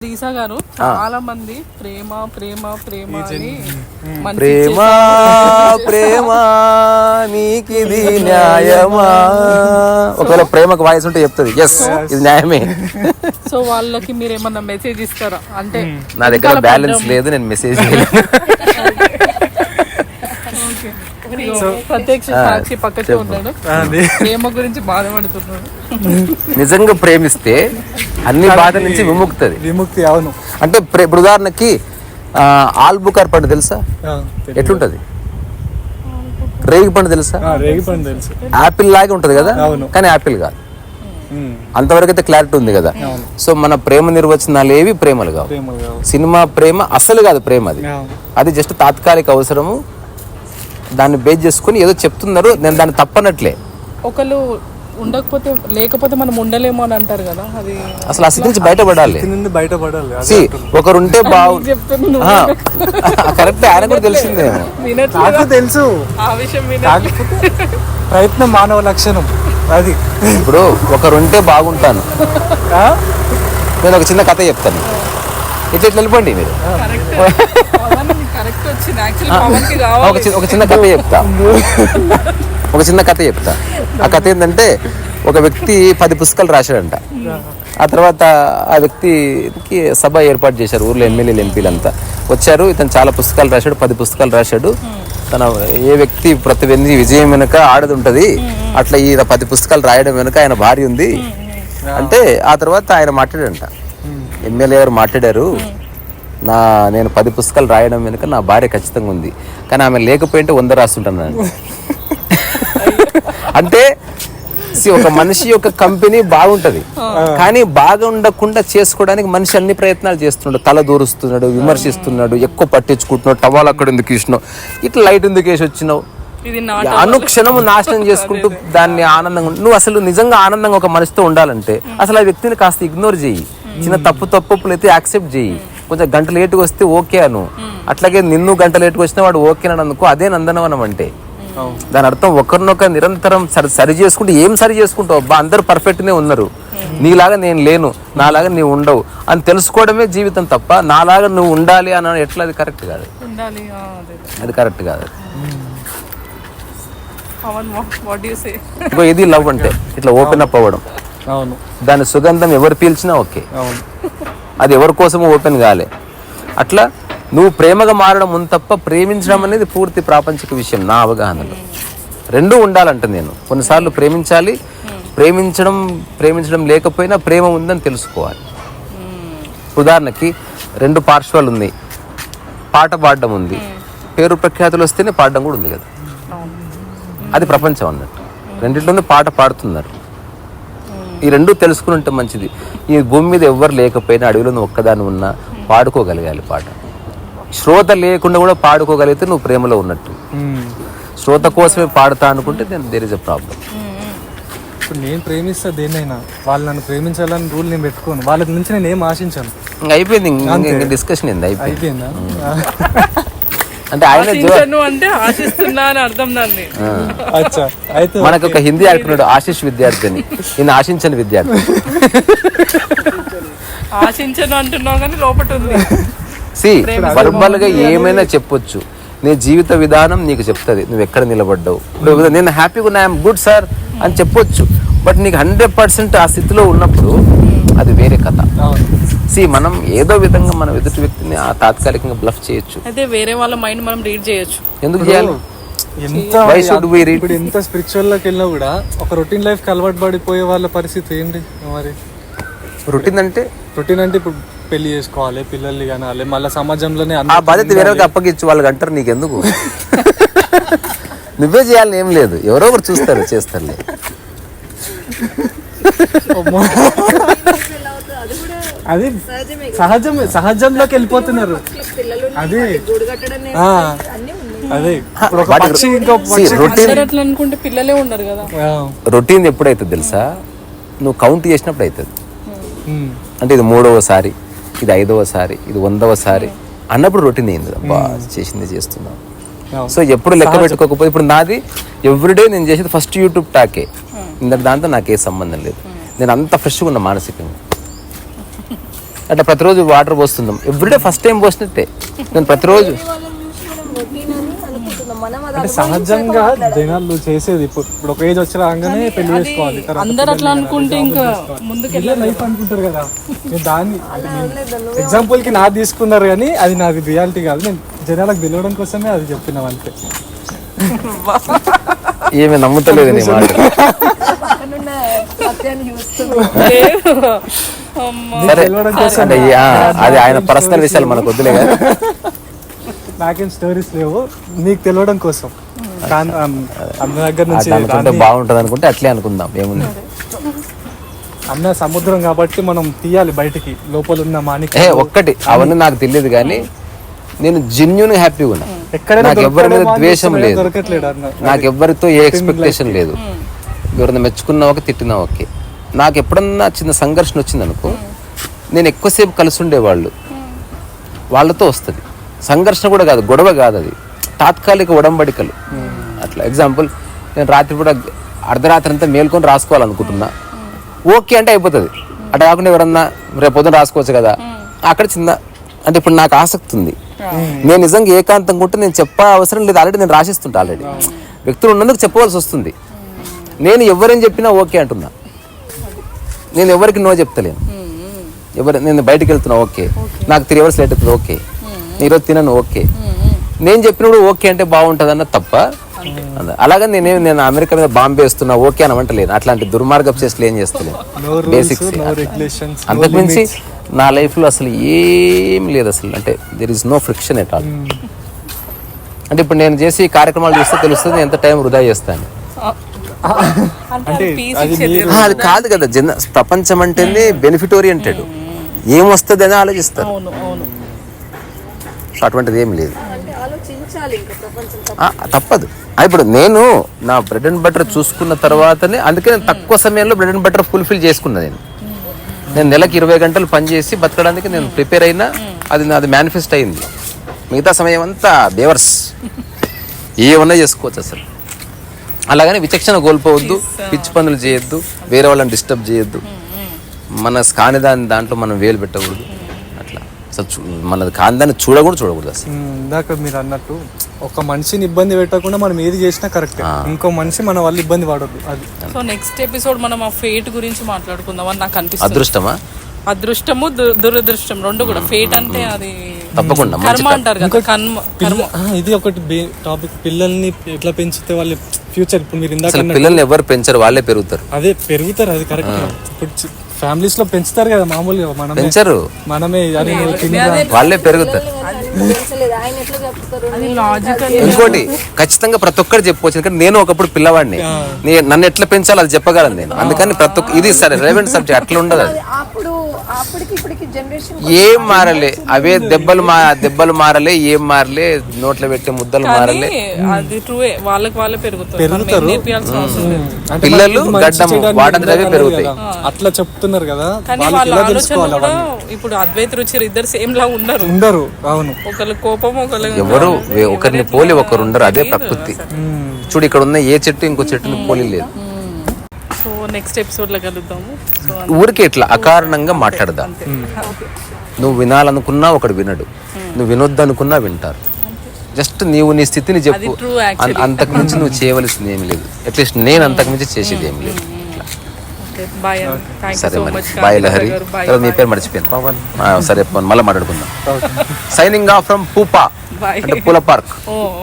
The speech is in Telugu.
రీసా గారు చాలా మంది ప్రేమ ప్రేమ ప్రేమ అని మంచి ప్రేమ ప్రేమ నీకిది న్యాయమా? ఒకవేళ ప్రేమకు వాయిస్ ఉంటే చెప్తుంది. ఎస్ ఇది న్యాయమే. సో వాళ్ళకి మీరు ఏమన్నా మెసేజ్ ఇస్తారా? అంటే నా దగ్గర బ్యాలెన్స్ లేదు నేను మెసేజ్ ప్రత్యక్ష నిజంగా ప్రేమిస్తే అన్ని బాధ నుంచి విముక్తది. విముక్తి అవును. అంటే ఇప్పుడు ఉదాహరణకి ఆ, ఆల్బుకార్ పండు తెలుసా. ఎట్లుంటది? రేగి పండు తెలుసా? ఆ, రేగిపండు తెలుసు. యాపిల్ లాగే ఉంటది కదా? అవును. కానీ యాపిల్ కాదు. అంతవరకు అయితే క్లారిటీ ఉంది కదా? సో మన ప్రేమ నిర్వచనాలు ఏవి ప్రేమలు కావు. సినిమా ప్రేమ అసలు కాదు ప్రేమ అది. అది జస్ట్ తాత్కాలిక అవసరము. దాన్ని బేస్ చేసుకుని ఏదో చెప్తున్నారు నేను దాన్ని తప్పనట్లే. ఒకళ్ళు ఉండకపోతే లేకపోతే మనం ఉండలేము అని అంటారు కదా అది అసలు ఆ స్థితి నుంచి బయటపడాలి. నుండి బయటపడాలి ఒకరుంటే బాగు కరెక్ట్ ఆయన కూడా వినట్లే. నాకు తెలుసు. ఆ విషయం ప్రయత్నం మానవ లక్షణం అది. ఇప్పుడు ఒకరుంటే బాగుంటాను? నేను ఒక చిన్న కథ చెప్తాను. ఇట్లా ఇట్లా వెళ్ళిపోండి మీరు. కరెక్ట్ వచ్చింది యాక్చువల్లీ ఒక చిన్న కథ చెప్తా. ఒక చిన్న కథ చెప్తా. ఆ కథ ఏంటంటే ఒక వ్యక్తి పది పుస్తకాలు రాశాడంట. ఆ తర్వాత ఆ వ్యక్తికి సభ ఏర్పాటు చేశారు ఊర్లో ఎమ్మెల్యేలు ఎంపీలంతా. వచ్చారు ఇతను చాలా పుస్తకాలు రాశాడు పది పుస్తకాలు రాశాడు. తన ఏ వ్యక్తి ప్రతి వ్యక్తి విజయం వెనుక ఆడది ఉంటది అట్లా ఈ పది పుస్తకాలు రాయడం వెనుక ఆయన భార్య ఉంది. అంటే ఆ తర్వాత ఆయన మాట్లాడంట ఎమ్మెల్యే గారు మాట్లాడారు. నా నేను పది పుస్తకాలు రాయడం వెనుక నా భార్య ఖచ్చితంగా ఉంది. కానీ ఆమె లేకపోయింటే వంద రాస్తుంటాను అంటే ఒక మనిషి యొక్క కంపెనీ బాగుంటది. కానీ బాగా ఉండకుండా చేసుకోవడానికి మనిషి అన్ని ప్రయత్నాలు చేస్తున్నాడు తల దూరుస్తున్నాడు విమర్శిస్తున్నాడు ఎక్కువ పట్టించుకుంటున్నాడు టవాల్ అక్కడ ఎందుకు ఇచ్చినావు ఇట్లా లైట్ ఎందుకు వేసి వచ్చినావు? అనుక్షణము నాశనం చేసుకుంటూ దాన్ని ఆనందంగా నువ్వు అసలు నిజంగా ఆనందంగా ఒక మనిషితో ఉండాలంటే అసలు ఆ వ్యక్తిని కాస్త ఇగ్నోర్ చేయి. చిన్న తప్పు తప్పులు అయితే యాక్సెప్ట్ చేయి. కొంచెం గంట లేటుగా వస్తే ఓకే అను. అట్లాగే నిన్ను గంట లేటుగా వచ్చినా వాడు ఓకే అని అనుకో అదే నందనవనం అంటే. దాని అర్థం ఒకరినొకరు నిరంతరం సరి సరి చేసుకుంటే ఏం సరి చేసుకుంటావు? అబ్బా అందరూ పర్ఫెక్ట్నే ఉన్నారు. నీలాగా నేను లేను నాలాగా నీవు ఉండవు అని తెలుసుకోవడమే జీవితం తప్ప నాలాగా నువ్వు ఉండాలి అని ఎట్లా అది కరెక్ట్ కాదు. అదే. కరెక్ట్ కాదు. ఇంకో ఇది లవ్ అంటే ఇట్లా ఓపెన్ అప్ అవ్వడం. అవును. దాని సుగంధం ఎవరు పీల్చినా ఓకే. అవును. అది ఎవరి కోసం ఓపెన్ కాలే. అట్లా నువ్వు ప్రేమగా మారడం ఉంది తప్ప ప్రేమించడం అనేది పూర్తి ప్రాపంచిక విషయం నా అవగాహనలో. రెండూ ఉండాలంట నేను. కొన్నిసార్లు ప్రేమించాలి ప్రేమించడం ప్రేమించడం లేకపోయినా ప్రేమ ఉందని తెలుసుకోవాలి. ఉదాహరణకి రెండు పార్శ్వాలు ఉన్నాయి. పాట పాడడం ఉంది. పేరు ప్రఖ్యాతులు వస్తేనే పాడడం కూడా ఉంది కదా. అది ప్రపంచం అన్నట్టు. రెండిట్లోనే పాట పాడుతున్నారు. ఈ రెండు తెలుసుకుని ఉంటే మంచిది. ఈ భూమి మీద ఎవ్వరు లేకపోయినా అడవిలో నువ్వు ఒక్కదాని ఉన్నా పాడుకోగలగాలి పాట. శ్రోత లేకుండా కూడా పాడుకోగలిగితే నువ్వు ప్రేమలో ఉన్నట్టు. శ్రోత కోసమే పాడుతా అనుకుంటే నేను దేర్ ఇస్ అ ప్రాబ్లం ఇప్పుడు నేను ప్రేమిస్తా దేన్నైనా వాళ్ళు నన్ను ప్రేమించాలని రూల్ నేను పెట్టుకోను. వాళ్ళ నుంచి నేను ఏం ఆశించాను. అయిపోయింది. డిస్కషన్ ఏంది? అయిపోయింది. అయిపోయిందా? అంటే ఆయన అంటే ఆశిస్తున్నా అని అర్థం దాన్ని. అచ్చా. అయితే మనకు ఒక హిందీ యాక్టర్ ఆశిష్ విద్యార్థి అని ఈయన ఆశించని విద్యార్థి. ఆశించను అంటున్నావు కానీ లోపట ఉంది. సి వర్బల్గా ఏమైనా చెప్పొచ్చు. నీ జీవిత విధానం నీకు చెప్తుంది. నువ్వు ఎక్కడ నిలబడ్డావు? నేను హ్యాపీగా ఉన్నా ఐఎమ్ గుడ్ సార్ అని చెప్పొచ్చు. బట్ నీకు హండ్రెడ్ పర్సెంట్ ఆ స్థితిలో ఉన్నప్పుడు అది వేరే కథ. అవును. సి మనం ఏదో విధంగా మనం ఎదుటి వ్యక్తిని ఆ తాత్కాలికంగా బ్లఫ్ చేయొచ్చు. అయితే వేరే వాళ్ళ మైండ్ మనం రీడ్ చేయొచ్చు. ఎందుకు చేయాలి? ఎంత? ఇప్పుడు ఎంత స్పిరిచువల్లోకి వెళ్ళినా కూడా ఒక రొటీన్ లైఫ్ అలవాటు పడిపోయే వాళ్ళ పరిస్థితి ఏంటి మరి? రొటీన్ అంటే? రొటీన్ అంటే ఇప్పుడు పెళ్ళి చేసుకోవాలి పిల్లల్ని కనాలి మళ్ళీ సమాజంలోనే ఆ బాధ్యత వేరే అప్పగించు వాళ్ళకి అంటారు నీకెందుకు? నువ్వే చేయాలని ఏం లేదు. ఎవరో ఒకరు చూస్తారు చేస్తారులే. అమ్మో. అది సహజమే సహజంలోకి వెళ్ళిపోతున్నారు. అదే ఆ, అదే ఇప్పుడు ఒక పక్షి ఇంకో పక్షి రొటీన్ అందరు అట్లా అనుకుంటే పిల్లలే ఉండరు కదా. ఆ, రొటీన్ ఎప్పుడైతుంది తెలుసా? నువ్వు కౌంట్ చేసినప్పుడు అవుతుంది అంటే ఇది మూడవసారి ఇది ఐదవసారి ఇది వందవసారి అన్నప్పుడు రొటీన్ అయింది. అబ్బా చేసింది చేస్తున్నాం అవును. సో ఎప్పుడు లెక్క పెట్టుకోకపోతే ఇప్పుడు నాది ఎవ్రీడే నేను చేసేది ఫస్ట్ యూట్యూబ్ టాకే. ఇంత దాంతో నాకే సంబంధం లేదు. నేను అంత ఫ్రెష్గా ఉన్నా మానసికంగా. అంటే ప్రతిరోజు వాటర్ పోస్తున్నాం ఎవ్రీడే ఫస్ట్ టైం పోసినట్టే. నేను ప్రతిరోజు. అంటే సహజంగా జనాలు చేసేది ఇప్పుడు ఇప్పుడు ఒక ఏజ్ వచ్చి రాగానే పెళ్ళి చేసుకోవాలి అందరు అట్లా అనుకుంటే ఇంకా ముందుకు లైఫ్ అనుకుంటారు కదా. నేను దాన్ని ఎగ్జాంపుల్కి నాది తీసుకున్నారు కానీ అది నాది రియాలిటీ కాదు. నేను జనాలకు తెలియడం కోసమే అది చెప్పినాం అంతే. ఏమి నమ్ముతలేదు నీ మాట. సరే అంటే అది ఆయన పర్సనల్ విషయాలు మనకు వద్దులే కానీ నాకేం స్టోరీస్ లేవు. నీకు తెలియడం కోసం. దగ్గర నుంచి అనుకుంటే బాగుంటది అనుకుంటే అట్లే అనుకుందాం ఏముంది? అన్న సముద్రం కాబట్టి మనం తీయాలి బయటికి లోపల ఉన్న మాణిక ఏ ఒక్కటి అవన్నీ నాకు తెలియదు కానీ నేను జెన్యున్ హ్యాపీగా ఉన్నా. ఎక్కడైనా నాకు ఎవరి మీద ద్వేషం లేదు. నాకు ఎవరితో ఏ ఎక్స్పెక్టేషన్ లేదు. ఎవరైనా మెచ్చుకున్నా ఓకే తిట్టినా ఓకే నాకు ఎప్పుడన్నా చిన్న సంఘర్షణ వచ్చింది అనుకో నేను ఎక్కువసేపు కలిసి ఉండేవాళ్ళు వాళ్ళతో వస్తుంది. సంఘర్షణ కూడా కాదు గొడవ కాదు అది. తాత్కాలిక ఉడంబడికలు అట్లా ఎగ్జాంపుల్ నేను రాత్రి కూడా అర్ధరాత్రి అంతా మేల్కొని రాసుకోవాలనుకుంటున్నా. ఓకే అంటే అయిపోతుంది. అట్లా కాకుండా ఎవరన్నా రేపు పొద్దున రాసుకోవచ్చు కదా. అక్కడ చిన్న అంటే ఇప్పుడు నాకు ఆసక్తి ఉంది. నేను నిజంగా ఏకాంతంగా ఉంటే నేను చెప్ప అవసరం లేదు. ఆల్రెడీ నేను రాసిస్తుంటా ఆల్రెడీ వ్యక్తులు ఉన్నందుకు చెప్పవలసి వస్తుంది. నేను ఎవరేం చెప్పినా ఓకే అంటున్నా. నేను ఎవరికి నో చెప్తలేను. ఎవరు నేను బయటికి వెళ్తున్నా ఓకే. నాకు త్రీ అవర్స్ లేట్ అవుతుంది ఓకే. ఈరోజు తినను ఓకే. నేను చెప్పినప్పుడు ఓకే అంటే బాగుంటుంది అన్న తప్ప అలాగని నేనే నేను అమెరికా మీద బాంబే వేస్తున్నా ఓకే అని అంటలేను అట్లాంటి దుర్మార్గపు చేసి ఏం చేస్తలేను. బేసిక్స్ రూల్స్ నో రెగ్యులేషన్స్ అంతకుమించి నా లైఫ్లో అసలు ఏం లేదు అసలు. అంటే there is no friction at all అంటే ఇప్పుడు నేను చేసి కార్యక్రమాలు చూస్తే తెలుస్తుంది ఎంత టైం వృధా చేస్తాను. అంటే అది కాదు కదా జన ప్రపంచం అంటేనే బెనిఫిట్ ఓరియంటెడ్ ఏమొస్తుంది అని ఆలోచిస్తారు. అటువంటిది ఏం లేదు. అంటే ఆలోచించాలి ఇంకా ప్రపంచం ఆ, తప్పదు. ఆ, ఇప్పుడు నేను నా బ్రెడ్ అండ్ బటర్ చూసుకున్న తర్వాతనే అందుకే నేను తక్కువ సమయంలో బ్రెడ్ అండ్ బటర్ ఫుల్ఫిల్ చేసుకున్నా నేను. నేను నెలకి ఇరవై గంటలు పనిచేసి బతకడానికి నేను ప్రిపేర్ అయినా అది నాది మేనిఫెస్ట్ అయింది. మిగతా సమయం అంతా బేవర్స్. ఏమన్నా చేసుకోవచ్చు అసలు. అలాగని విచక్షణ కోల్పోవద్దు పిచ్చి పనులు చేయొద్దు వేరే వాళ్ళని డిస్టర్బ్ చేయొద్దు. మన కాని దాని దాంట్లో మనం వేలు పెట్టకూడదు. అట్లా. అసలు చూ- మనది కాని దాన్ని చూడకూడదు చూడకూడదు అసలు. ఇందాక మీరు అన్నట్టు ఒక మనిషిని ఇబ్బంది పెట్టకుండా మనం ఏది చేసినా కరెక్ట్ ఇంకో మనిషి మన వల్ల ఇబ్బంది పడొద్దు అది. సో నెక్స్ట్ ఎపిసోడ్ మనం ఆ ఫేట్ గురించి మాట్లాడుకుందాం అని నాకు అనిపిస్తుంది. అదృష్టమా? అదృష్టము దు- దురదృష్టం రెండు కూడా. ఫేట్ అంటే అది తప్పకుండా కర్మ అంటారు కదా కర్మ పిల్ల ఆ, ఇది ఒకటి టాపిక్ పిల్లల్ని ఎట్లా పెంచితే వాళ్ళ ఫ్యూచర్ ఇప్పుడు మీరు ఇందాక అసలు అన్నట్టు పిల్లల్ని ఎవరు పెంచరు వాళ్ళే పెరుగుతారు. అదే పెరుగుతారు అది కరెక్ట్ ఇప్పుడు ఫ్యామిలీస్లో పెంచుతారు కదా మామూలుగా మనమే. పెంచరు. మనమే నువ్వు వాళ్ళే పెరుగుతారు. పెంచలేదు ఆయన ఎట్లా చెప్తారు? అది లాజికల్ ఇంకోటి ఖచ్చితంగా ప్రతి ఒక్కరు చెప్పుకోవచ్చు ఎందుకంటే నేను ఒకప్పుడు పిల్లవాడిని. నే- నన్ను ఎట్లా పెంచాలో అది చెప్పగలను నేను. అందుకని ప్రతి ఒక్క ఇది సరే రెలవెంట్ సబ్జెక్ట్ అట్లా ఉండదు అది ఏం మారలే. అవే దెబ్బలు మా దెబ్బలు మారలే ఏం మారలే నోట్లో పెట్టే ముద్దలు మారలే. అది ట్రూవే వాళ్ళకి వాళ్ళే పెరుగుతారు. పిల్లలు చేయడానికి వాటంతట అవే పెరుగుతాయి. అట్లా చెప్తున్నారు కదా. కానీ వాళ్ళ కూడా ఇప్పుడు అద్వైత రుచి ఇద్దరు సేమ్ లా ఉండరు. ఉండరు అవును. ఒకళ్ళు కోపం ఒకళ్ళు ఎవరు? ఒకరిని పోలి ఒకరు ఉండరు. అదే ప్రకృతి. చూడు ఇక్కడ ఉన్న ఏ చెట్టు ఇంకో చెట్టుని పోలి లేదు సో నెక్స్ట్ ఎపిసోడ్లో కలుద్దాము. ఊరికే ఇట్లా అకారణంగా మాట్లాడదాం? నువ్వు వినాలనుకున్నా ఒకడు వినడు. నువ్వు వినొద్దు అనుకున్నా వింటారు. జస్ట్ నీవు నీ స్థితిని చెప్పు. అంతకు మించి నువ్వు చేయవలసింది ఏమి లేదు. అట్లీస్ట్ నేను అంతకు మించి చేసేది ఏమి లేదు. సరే సో మరి. మచ్ బాయ్ లహరి తర్వాత నీ పేరు మర్చిపోయాను. ఆ, సరే పవన్ మళ్ళీ మాట్లాడుకుందాం. సైనింగ్ ఆఫ్ ఫ్రమ్ పూపా అంటే పూల పార్క్. ఓ